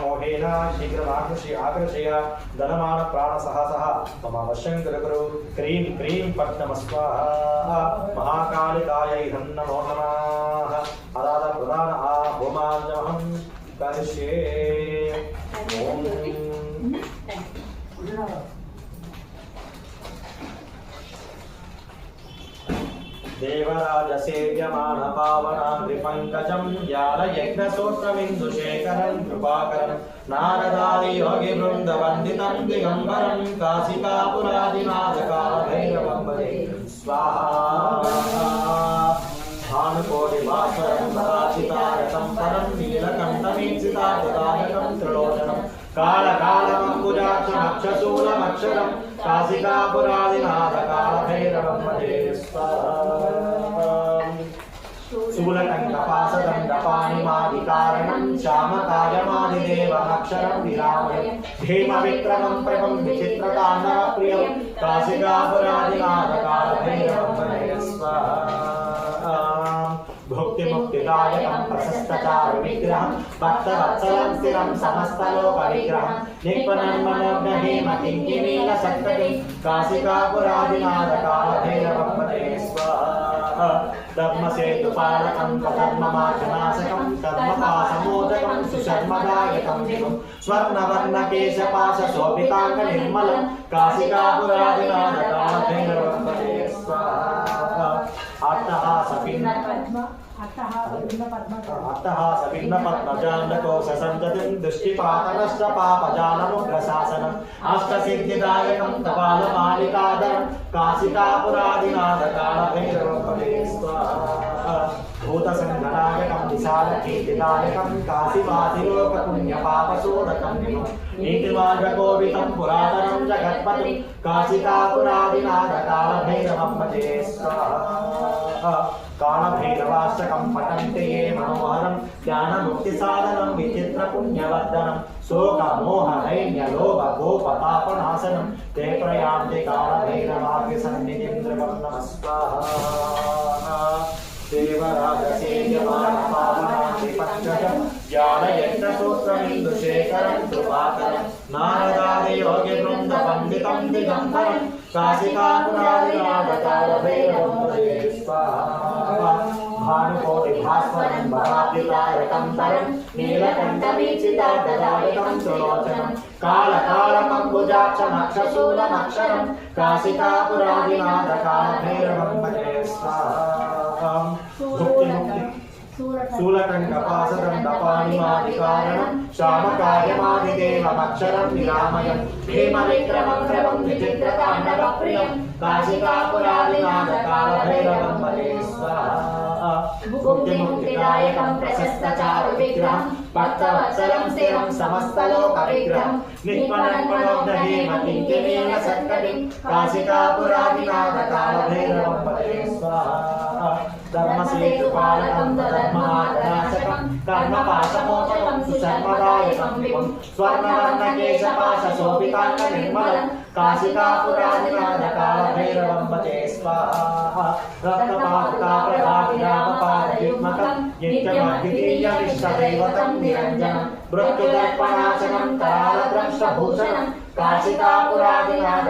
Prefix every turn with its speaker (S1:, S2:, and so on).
S1: మోహేన శీఘ్రమాకర్షి ఆకర్షయ ధనమాన ప్రాణ సహసః మమ వశం గురు క్రీం క్రీం పట్నమస్వాహ మహాకాళికాయై నమో నమః అదాద ప్రధాన ఆ హోమాంజమహం కరిష్యే ఓం దేవరాజసేవ్యమాన పావనాద్రిపంకజం జ్ఞానయజ్ఞసూత్రమిందుశేఖరం కృపాకరం. నారదాది యోగి బృంద వందితం దిగంబరం కాశికాపురాదినాథకాలభైరవం భజే స్వాహా. భానుకోటి భాస్వరం పరాచితారకం పరం నీలకంఠమీక్షితాదాయకం త్రిలోచనం కాళకాళమంబుజాక్షమక్షశూలమక్షరం కాశికాపురాదినాథ కాళభైరవం భజే శ్యామకాయమాదిదేవమక్షరం విరామయం భీమ విక్రమం ప్రభం విచిత్రతాండవ ప్రియం కాశికాపురాదినాథకాలభైరవం భజే భుక్తి ముక్తిదాయకం ప్రశస్తచారు విగ్రహం భక్తవత్సలం స్థిరం సమస్తలోక విగ్రహం నిక్వనం మనోజ్ఞహేమ కింకినీల సత్కటి కాశికాపురాదినాథ కాలభైరవం పదే స్వాహ. ధర్మసేతుపాలకం ధర్మమార్గనాశకం ధర్మపాసమోదకం సుశర్మదాయకం విభుం. స్వర్ణవర్ణకేశపాశ శోభితాంగ నిర్మలం కాశికాపురాదినాథ కాలభైరవం పదే స్వాహ అట్టహాసపిన్న అట్టహాసపిన్న పద్మజాండకోశ సంతతిం దృష్టిపాతనష్ట పాపజాలముగ్రశాసనం అష్టసిద్ధిదాయకం కపాలమాలికాదరం కాశికాపురాదినాథ కాళభైరవం పదే భూతసంగనాయకం విశాలకీర్తిదాయకం కాశీవాసిలోక పుణ్యపాపశోధకం నీతిమార్గకోవితం పురాతనం జగత్పతి కాశికాపురాదినాథ కాళభైరవం భజే స్వాహా కాళభైరవాష్టకం పఠంతే ఏ మనోహరం జ్ఞానముక్తి సాధనం విచిత్ర పుణ్యవర్ధనం శోక మోహ దైన్య లోభ గోప పాపనాశనం తే ప్రయాంతి కాళభైరవాగ్య సన్నిధిం ధ్రువం నమ స్వాహా దేవరాజసేవ్యమానపావనాదిపంకజం జ్ఞానయజ్ఞసూత్రమిందుశేఖరం కృపాకరం నారదాది యోగి బృంద పండితం దిగంబరం కాశికాపురాదినాథకాలభైరవం భజే స్వాహా భానుకోటి భాస్వరం భరాబ్దితారకం శూలకంఠపాసదండపాణిమాదికారణం శ్యామకాయమాదిదేవమక్షరం నిరామయం భీమ విక్రమం ప్రభం విచిత్రతాండవ ప్రియం కాశికాపురాదినాథ కాలభైరవం భజే స్వాహా భుక్తి ముక్తిదాయకం ప్రశస్తచారు విగ్రహం భక్తవత్సలం స్థిరం సమస్తలోక విగ్రహం నిత్మనన్మనోగ్రహేమ కింకినీల సత్కటిం కాశికాపురాదినాథ కాలభైరవం ధర్మసేతుపాలకం ధర్మమార్గనాశకం కర్మపాశమోచకం సుశర్మదాయకం విభుం స్వర్ణవర్ణకేశపాశ నిర్మలం కాశికాపురాదినాథ కాలభైరవం భజే స్వాహా రక్తపాదుకా నిరంజనం మృత్యుదర్పణాశనం కరాలద్రంష్టభూషణం కాశికాపురాదినాథ